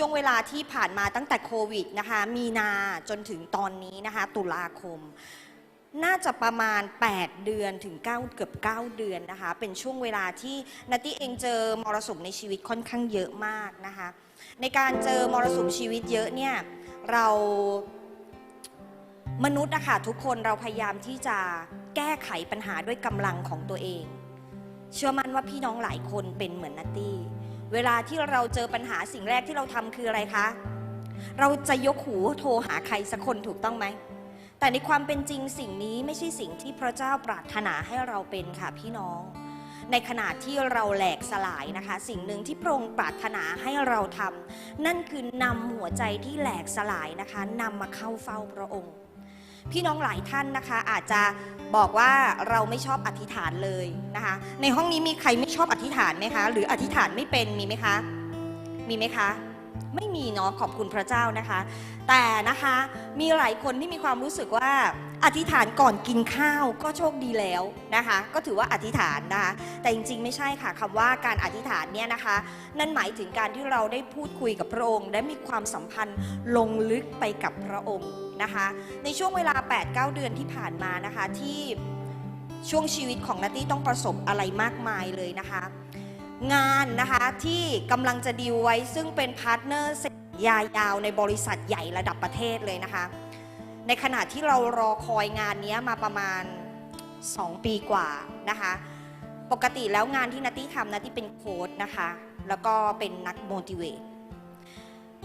ช่วงเวลาที่ผ่านมาตั้งแต่โควิดนะคะ มีนาจนถึงตอนนี้นะคะ ตุลาคม น่าจะประมาณ 8 เดือนถึง 9 เกือบ 9 เดือนนะคะ เป็นช่วงเวลาที่นัตตี้เองเจอมรสุมในชีวิตค่อนข้างเยอะมากนะคะ ในการเจอมรสุมชีวิตเยอะเนี่ย เรามนุษย์นะคะทุกคนเราพยายามที่จะแก้ไขปัญหาด้วยกำลังของตัวเอง เชื่อมั่นว่าพี่น้องหลายคนเป็นเหมือนนัตตี้ เวลาที่เราเจอปัญหาสิ่งแรกที่เราทำคืออะไรคะ เราจะยกหูโทรหาใครสักคนถูกต้องไหม แต่ในความเป็นจริงสิ่งนี้ไม่ใช่สิ่งที่พระเจ้าปรารถนาให้เราเป็นค่ะพี่น้อง ในขณะที่เราแหลกสลายนะคะ สิ่งหนึ่งที่พระองค์ปรารถนาให้เราทำนั่นคือนำหัวใจที่แหลกสลายนะคะนำมาเข้าเฝ้าพระองค์ พี่น้องหลายท่านนะคะ อาจจะบอกว่าเราไม่ชอบอธิษฐานเลยนะคะ ในห้องนี้มีใครไม่ชอบอธิษฐานไหมคะ หรืออธิษฐานไม่เป็นมีไหมคะ มีไหมคะ ไม่มีเนาะขอบคุณพระเจ้านะคะ แต่นะคะมีหลายคนที่มีความรู้สึกว่า อธิษฐานก่อนกินข้าวก็โชคดีแล้วนะคะ ก็ถือว่าอธิษฐานนะคะ แต่จริงๆ ไม่ใช่ค่ะคำว่าการอธิษฐานเนี่ยนะคะ นั่นหมายถึงการที่เราได้พูดคุยกับพระองค์ และมีความสัมพันธ์ลงลึกไปกับพระองค์นะคะ ในช่วงเวลา 8-9 เดือนที่ผ่านมานะคะที่ช่วงชีวิตของนัตตี้ต้องประสบอะไรมากมายเลยนะคะ งานนะคะที่กำลังจะดีลไว้ซึ่งเป็นพาร์ทเนอร์สัญญายาวในบริษัทใหญ่ระดับประเทศเลยนะคะ ในขณะที่เรารอคอยงานนี้มาประมาณ 2 ปีกว่านะคะ ปกติแล้วงานที่นัตตี้ทำนัตตี้เป็นโค้ดนะคะ แล้วก็เป็นนักโมดิเวต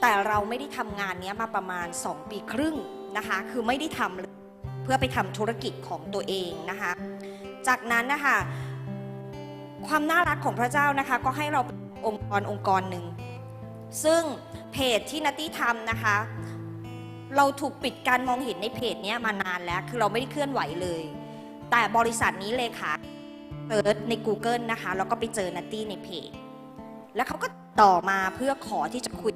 แต่เราไม่ได้ทำงานนี้มาประมาณ 2 ปีครึ่งนะคะ คือไม่ได้ทำเลยเพื่อไปทำธุรกิจของตัวเองนะคะ จากนั้นนะคะความน่ารักของพระเจ้านะคะ ก็ให้เราองค์กรองค์กรหนึ่งซึ่งเพจที่นัตตี้ทำนะคะ เราถูกปิดการมองเห็นในเพจเนี้ยมานานแล้ว คือเราไม่ได้เคลื่อนไหวเลย แต่บริษัทนี้เลยค่ะเปิดใน Google นะคะแล้วก็ไปเจอนัตตี้ในเพจ แล้วเขาก็ต่อมาเพื่อขอที่จะคุย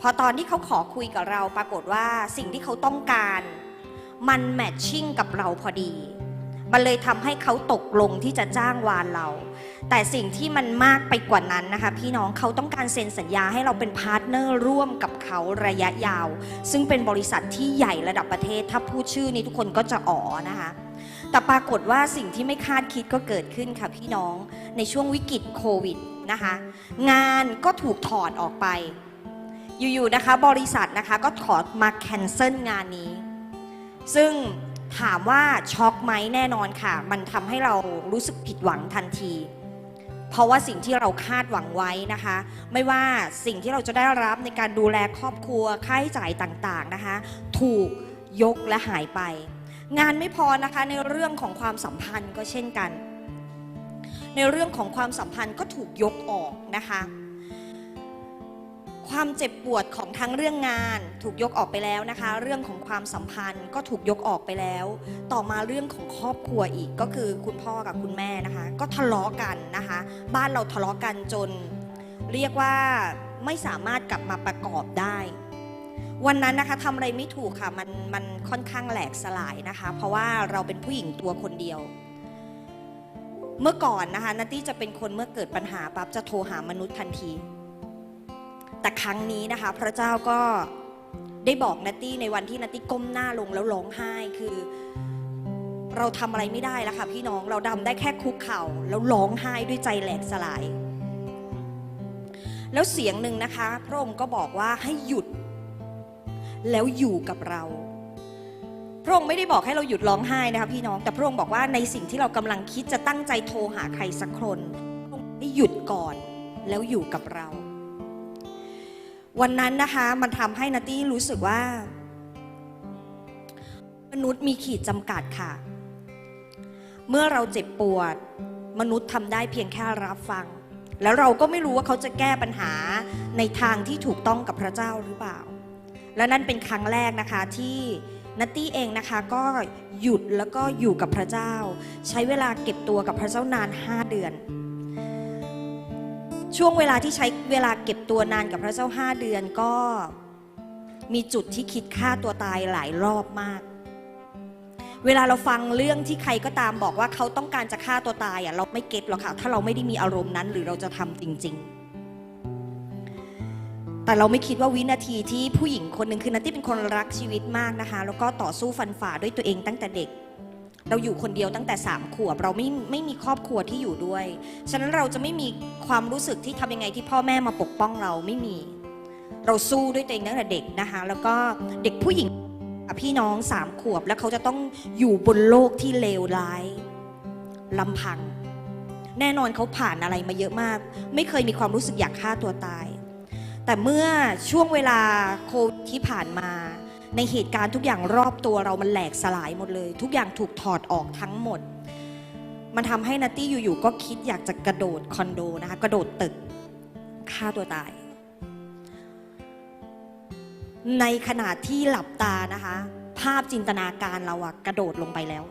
พอตอนที่เขาขอคุยกับเราปรากฏว่าสิ่งที่เขาต้องการ มันแมทชิ่งกับเราพอดี มันเลยทำให้เขาตกลงที่จะจ้างวานเรา แต่สิ่งที่มันมากไปกว่านั้นนะคะ พี่น้องเขาต้องการเซ็นสัญญาให้เราเป็นพาร์ทเนอร์ร่วมกับเขาระยะยาว ซึ่งเป็นบริษัทที่ใหญ่ระดับประเทศ ถ้าพูดชื่อนี้ทุกคนก็จะอ๋อนะคะ แต่ปรากฏว่าสิ่งที่ไม่คาดคิดก็เกิดขึ้นค่ะพี่น้องในช่วงวิกฤตโควิดนะคะงานก็ถูกถอดออกไป อยู่ๆนะคะบริษัทนะคะก็ถอดมาแคนเซิลงานนี้ ซึ่ง ถามว่าช็อกไหมแน่นอนค่ะ มันทำให้เรารู้สึกผิดหวังทันที เพราะว่าสิ่งที่เราคาดหวังไว้นะคะ ไม่ว่าสิ่งที่เราจะได้รับในการดูแลครอบครัวค่าใช้จ่ายต่างๆนะคะ ถูกยกและหายไป งานไม่พอนะคะในเรื่องของความสัมพันธ์ก็เช่นกัน ในเรื่องของความสัมพันธ์ก็ถูกยกออกนะคะ ความเจ็บปวดของทั้งเรื่องงานถูกยกออกไปแล้วนะคะ เรื่องของความสัมพันธ์ก็ถูกยกออกไปแล้ว ต่อมาเรื่องของครอบครัวอีกก็คือคุณพ่อกับคุณแม่นะคะ ก็ทะเลาะกันนะคะ บ้านเราทะเลาะกันจน เรียกว่าไม่สามารถกลับมาประกอบได้ วันนั้นนะคะทำอะไรไม่ถูกค่ะมันมันค่อนข้างแหลกสลายนะคะ เพราะว่าเราเป็นผู้หญิงตัวคนเดียว เมื่อก่อนนะคะนัตตี้จะเป็นคนเมื่อเกิดปัญหาปั๊บจะโทรหามนุษย์ทันที แต่ครั้งนี้นะคะ พระเจ้าก็ได้บอกนัตตี้ในวันที่นัตตี้ก้มหน้าลงแล้วร้องไห้คือ เราทำอะไรไม่ได้แล้วค่ะพี่น้องเราดำได้แค่คุกเข่าแล้วร้องไห้ด้วยใจแหลกสลาย แล้วเสียงหนึ่งนะคะ พระองค์ก็บอกว่าให้หยุด แล้วอยู่กับเรา พระองค์ไม่ได้บอกให้เราหยุดร้องไห้นะคะพี่น้องแต่พระองค์บอกว่าในสิ่งที่เรากำลังคิดจะตั้งใจโทรหาใครสักคนให้หยุดก่อนแล้วอยู่กับเรา วันนั้นนะคะมันทำให้นัตตี้รู้สึกว่า มนุษย์มีขีดจำกัดค่ะ เมื่อเราเจ็บปวด มนุษย์ทำได้เพียงแค่รับฟัง แล้วเราก็ไม่รู้ว่าเขาจะแก้ปัญหาในทางที่ถูกต้องกับพระเจ้าหรือเปล่า และนั่นเป็นครั้งแรกนะคะที่นัตตี้เองนะคะก็หยุดแล้วก็อยู่กับพระเจ้า ใช้เวลาเก็บตัวกับพระเจ้านาน 5 เดือน ช่วงเวลาที่ใช้เวลาเก็บตัวนานกับพระเจ้า5เดือนก็มีจุดที่คิดฆ่าตัวตายหลายรอบมาก เวลาเราฟังเรื่องที่ใครก็ตามบอกว่าเขาต้องการจะฆ่าตัวตายอะเราไม่เก็ตหรอกค่ะถ้าเราไม่ได้มีอารมณ์นั้น หรือเราจะทำจริง ๆแแต่เราไม่คิดว่าวินาทีที่ผู้หญิงคนหนึ่งคือนัตตี้เป็นคนรักชีวิตมากนะคะ แล้วก็ต่อสู้ฟันฝ่าด้วยตัวเองตั้งแต่เด็ก เราอยู่คนเดียวตั้งแต่สามขวบเราไม่ไม่มีครอบครัวที่อยู่ด้วย ฉะนั้นเราจะไม่มีความรู้สึกที่ทำยังไงที่พ่อแม่มาปกป้องเราไม่มี เราสู้ด้วยตัวเองตั้งแต่เด็กนะคะ แล้วก็เด็กผู้หญิงพี่น้องสามขวบแล้วเขาจะต้องอยู่บนโลกที่เลวร้ายลำพัง แน่นอนเขาผ่านอะไรมาเยอะมาก ไม่เคยมีความรู้สึกอยากฆ่าตัวตาย แต่เมื่อช่วงเวลาโควิดที่ผ่านมา ในเหตุการณ์ทุกอย่างรอบตัวเรามันแหลกสลายหมดเลย ทุกอย่างถูกถอดออกทั้งหมด มันทำให้นัตตี้อยู่ๆก็คิดอยากจะกระโดดคอนโดนะคะกระโดดตึกฆ่าตัวตาย ในขณะที่หลับตานะคะ ภาพจินตนาการเราอะกระโดดลงไปแล้ว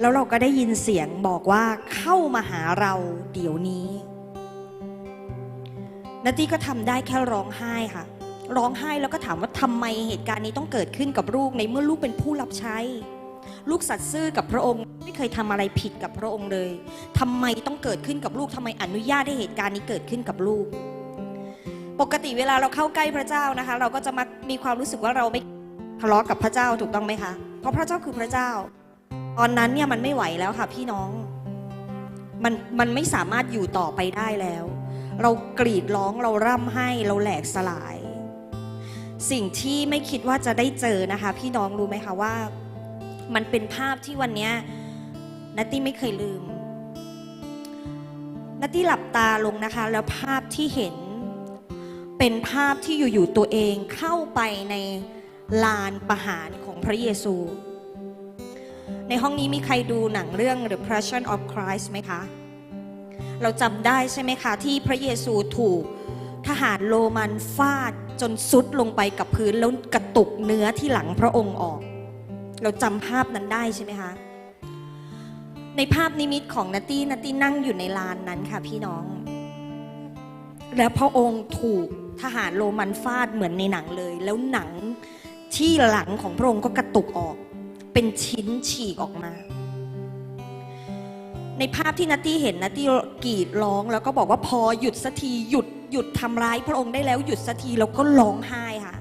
แล้วเราก็ได้ยินเสียงบอกว่าเข้ามาหาเราเดี๋ยวนี้นัตตี้ก็ทำได้แค่ร้องไห้ค่ะ ร้องไห้แล้วก็ถามว่าทำไมเหตุการณ์นี้ต้องเกิดขึ้นกับลูกในเมื่อลูกเป็นผู้รับใช้ ลูกสัตย์ซื่อกับพระองค์ ไม่เคยทำอะไรผิดกับพระองค์เลยทำไมต้องเกิดขึ้นกับลูกทำไมอนุญาตให้เหตุการณ์นี้เกิดขึ้นกับลูก ปกติเวลาเราเข้าใกล้พระเจ้านะคะ เราก็จะมักมีความรู้สึกว่าเราไม่ทะเลาะกับพระเจ้าถูกต้องไหมคะเพราะพระเจ้าคือพระเจ้า ตอนนั้นเนี่ยมันไม่ไหวแล้วค่ะ พี่น้องมันมันไม่สามารถอยู่ต่อไปได้แล้ว เรากรีดร้องเราร่ำไห้เราแหลกสลาย สิ่งที่ไม่คิดว่าจะได้เจอนะคะ พี่น้องรู้ไหมคะว่า มันเป็นภาพที่วันนี้นัตตี้ไม่เคยลืมนัตตี้หลับตาลงนะคะ แล้วภาพที่เห็น เป็นภาพที่อยู่ๆตัวเองเข้าไปในลานประหารของพระเยซู ในห้องนี้มีใครดูหนังเรื่อง The Passion of Christ ไหมคะ เราจำได้ใช่ไหมคะ ที่พระเยซูถูกทหารโรมันฟาด จนซุดลงไปกับพื้นแล้วกระตุกเนื้อที่หลังพระองค์ออก เราจำภาพนั้นได้ใช่ไหมคะ ในภาพนิมิตของนัตตี้นัตตี้นั่งอยู่ในลานนั้นค่ะพี่น้อง แล้วพระองค์ถูกทหารโรมันฟาดเหมือนในหนังเลย แล้วหนังที่หลังของพระองค์ก็กระตุกออก เป็นชิ้นฉีกออกมา ในภาพที่นัตตี้เห็นนัตตี้กรีดร้องแล้วก็บอกว่าพอหยุดสักทีหยุด หยุดทำร้ายพระองค์ได้แล้วหยุดสักทีแล้วก็ร้องไห้ค่ะ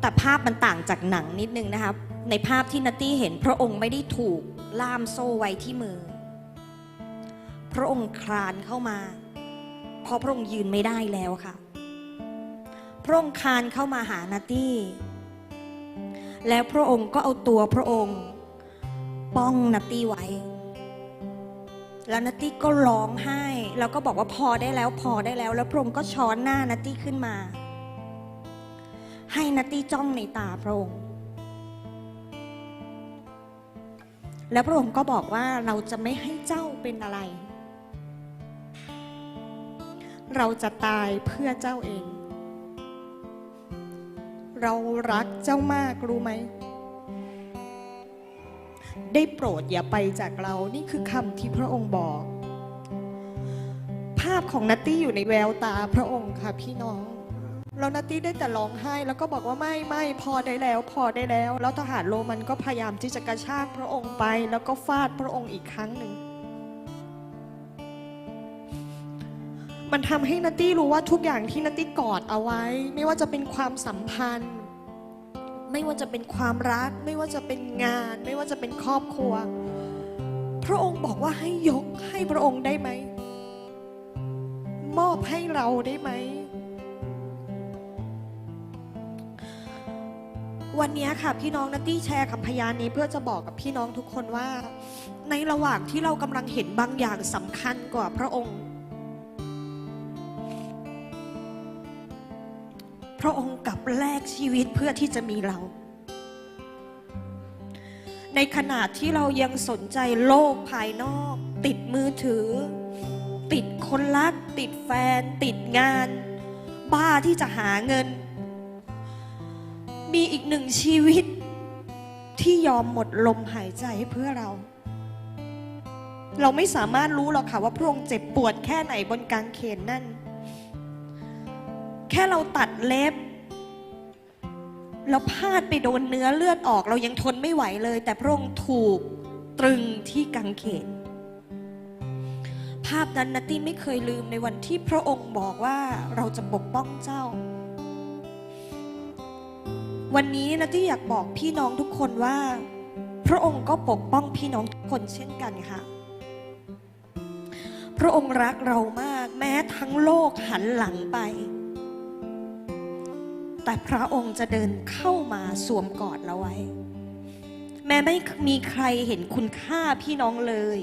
แต่ภาพมันต่างจากหนังนิดนึงนะคะในภาพที่นัตตี้เห็นพระองค์ไม่ได้ถูกล่ามโซ่ไว้ที่มือ พระองค์คลานเข้ามา เพราะพระองค์ยืนไม่ได้แล้วค่ะ พระองค์คลานเข้ามาหานาตี้ แล้วพระองค์ก็เอาตัวพระองค์ ป้องนาตี้ไว้ แล้วนาตี้ก็ร้องไห้ แล้วก็บอกว่าพอได้แล้วพอได้แล้ว แล้วพระองค์ก็ช้อนหน้านาตี้ขึ้นมา ให้นาตี้จ้องในตาพระองค์ แล้วพระองค์ก็บอกว่าเราจะไม่ให้เจ้าเป็นอะไร เราจะตายเพื่อเจ้าเอง เรารักเจ้ามากรู้ไหม ได้โปรดอย่าไปจากเรา นี่คือคำที่พระองค์บอก ภาพของนัตตี้อยู่ในแววตาพระองค์ค่ะพี่น้องแล้วนัตตี้ได้แต่ร้องไห้ แล้วก็บอกว่าไม่ไม่พอได้แล้ว พอได้แล้ว แล้วทหารโรมันก็พยายามที่จะกระชากพระองค์ไป แล้วก็ฟาดพระองค์อีกครั้งหนึ่ง มันทำให้นัตตี้รู้ว่าทุกอย่างที่นัตตี้กอดเอาไว้ ไม่ว่าจะเป็นความสัมพันธ์ ไม่ว่าจะเป็นความรัก ไม่ว่าจะเป็นงาน ไม่ว่าจะเป็นครอบครัว พระองค์บอกว่าให้ยกให้พระองค์ได้ไหม มอบให้เราได้ไหม วันนี้ค่ะพี่น้องนัตตี้แชร์คำพยานนี้เพื่อจะบอกกับพี่น้องทุกคนว่า ในระหว่างที่เรากำลังเห็นบางอย่างสำคัญกว่าพระองค์ พระองค์ แลกชีวิตเพื่อที่จะมีเรา ในขณะที่เรายังสนใจโลกภายนอก ติดมือถือ ติดคนรัก ติดแฟน ติดงาน บ้าที่จะหาเงิน มีอีกหนึ่งชีวิตที่ยอมหมดลมหายใจเพื่อเรา เราไม่สามารถรู้หรอกค่ะว่าพระองค์เจ็บปวดแค่ไหนบนกางเขนนั่น แค่เราตัดเล็บ แล้วพลาดไปโดนเนื้อเลือดออกเรายังทนไม่ไหวเลย แต่พระองค์ถูกตรึงที่กางเขน ภาพนั้นนัตตี้ไม่เคยลืมในวันที่พระองค์บอกว่าเราจะปกป้องเจ้า วันนี้นัตตี้อยากบอกพี่น้องทุกคนว่า พระองค์ก็ปกป้องพี่น้องทุกคนเช่นกันค่ะ พระองค์รักเรามากแม้ทั้งโลกหันหลังไป แต่พระองค์จะเดินเข้ามาสวมกอดเราไว้ แม้ไม่มีใครเห็นคุณค่าพี่น้องเลย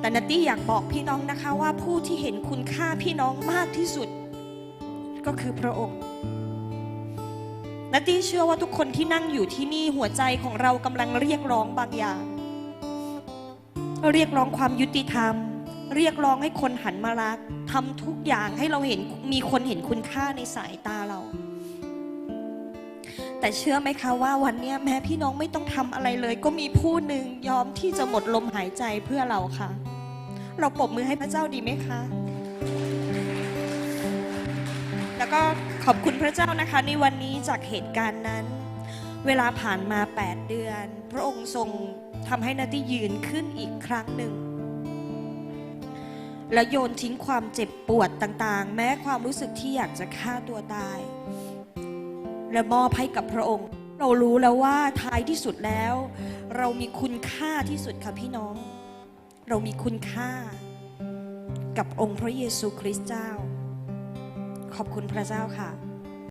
แต่นัตตี้อยากบอกพี่น้องนะคะว่าผู้ที่เห็นคุณค่าพี่น้องมากที่สุด ก็คือพระองค์นัตตี้เชื่อว่าทุกคนที่นั่งอยู่ที่นี่หัวใจของเรากำลังเรียกร้องบางอย่าง เรียกร้องความยุติธรรม เรียกร้องให้คนหันมารัก ทำทุกอย่างให้เราเห็นมีคนเห็นคุณค่าในสายตาเรา แต่เชื่อไหมคะว่าวันนี้แม้พี่น้องไม่ต้องทำอะไรเลย ก็มีผู้หนึ่งยอมที่จะหมดลมหายใจเพื่อเราค่ะ เราปรบมือให้พระเจ้าดีไหมคะ แล้วก็ขอบคุณพระเจ้านะคะในวันนี้จากเหตุการณ์นั้น เวลาผ่านมา 8 เดือน พระองค์ทรงทำให้นาตี้ยืนขึ้นอีกครั้งหนึ่ง และโยนทิ้งความเจ็บปวดต่างๆ แม้ความรู้สึกที่อยากจะฆ่าตัวตาย และมอบให้กับพระองค์ เรารู้แล้วว่าท้ายที่สุดแล้ว เรามีคุณค่าที่สุดค่ะพี่น้อง เรามีคุณค่า กับองค์พระเยซูคริสต์เจ้า ขอบคุณพระเจ้าค่ะ